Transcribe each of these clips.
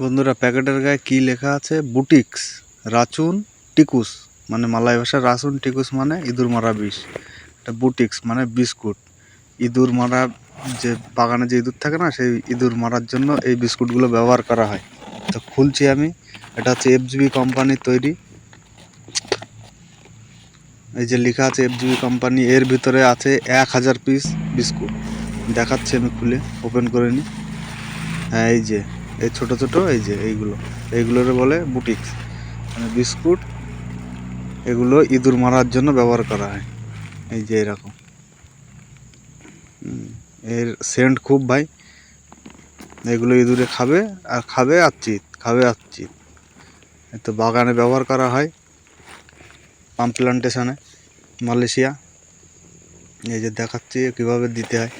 বন্ধুরা, প্যাকেটের গায়ে কি লেখা আছে? বুটিক্স, রাচুন, টিকুস। মানে মালাই ভাষায় রাচুন, টিকুস মানে ইঁদুর মারা বিষ। এটা বুটিক্স মানে বিস্কুট। ইঁদুর মারা যে বাগানে যে ইঁদুর থাকে না, সেই ইঁদুর মারার জন্য এই বিস্কুটগুলো ব্যবহার করা হয়। তো খুলছি আমি। এটা হচ্ছে এফজিবি কোম্পানির তৈরি। এই যে লেখা আছে এফজিবি কোম্পানি, এর ভিতরে আছে এক হাজার পিস বিস্কুট। দেখাচ্ছি আমি খুলে, ওপেন করে নিই হ্যাঁ এই যে এই ছোট ছোট, এই যে এইগুলো। এইগুলোরে বলে বুটিক্স। মানে বিস্কুট, এগুলো ইঁদুর মারার জন্য ব্যবহার করা হয়। এই যে এরকম। এর সেন্ট খুব ভাই। এগুলো ইঁদুরে খাবে, আর খাবে আর খাবে আর তো বাগানে ব্যবহার করা হয়। পাম প্লান্টেশনে, মালয়েশিয়া। এই যে দেখাচ্ছি কীভাবে দিতে হয়।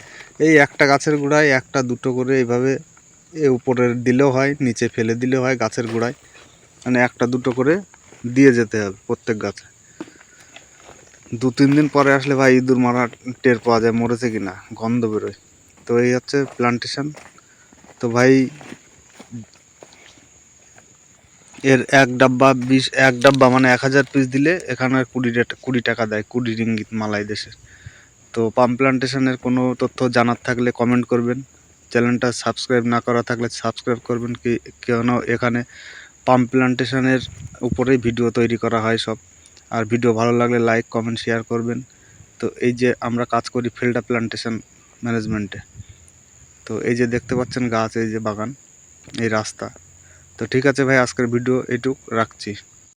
এই একটা গাছের গোড়ায় একটা দুটো করে এইভাবে এ উপরে দিলেও হয়, নিচে ফেলে দিলেও হয় গাছের গোড়ায়। মানে একটা দুটো করে দিয়ে যেতে হবে প্রত্যেক গাছে। দু তিন দিন পরে আসলে ভাই ইঁদুর মারা টের পাওয়া যায়, মরেছে কি না গন্ধ বেরোয়। তো এই হচ্ছে প্লান্টেশন তো ভাই, এর এক ডাব্বা বিশ, এক ডাব্বা মানে এক হাজার পিস দিলে এখানে কুড়ি কুড়ি টাকা দেয়, কুড়ি রিঙ্গিত মালাই দেশে। তো পাম প্লান্টেশনের কোনো তথ্য জানার থাকলে কমেন্ট করবেন। চ্যানেলটা সাবস্ক্রাইব না করা থাকলে সাবস্ক্রাইব করবেন কি কেন? এখানে পাম প্লান্টেশনের উপরেই ভিডিও তৈরি করা হয় সব। আর ভিডিও ভালো লাগলে লাইক, কমেন্ট, শেয়ার করবেন। তো এই যে আমরা কাজ করি ফিল্ডা প্লান্টেশন ম্যানেজমেন্টে। তো এই যে দেখতে পাচ্ছেন গাছ, এই যে বাগান, এই রাস্তা। তো ঠিক আছে ভাই, আজকের ভিডিও এইটুক, রাখছি।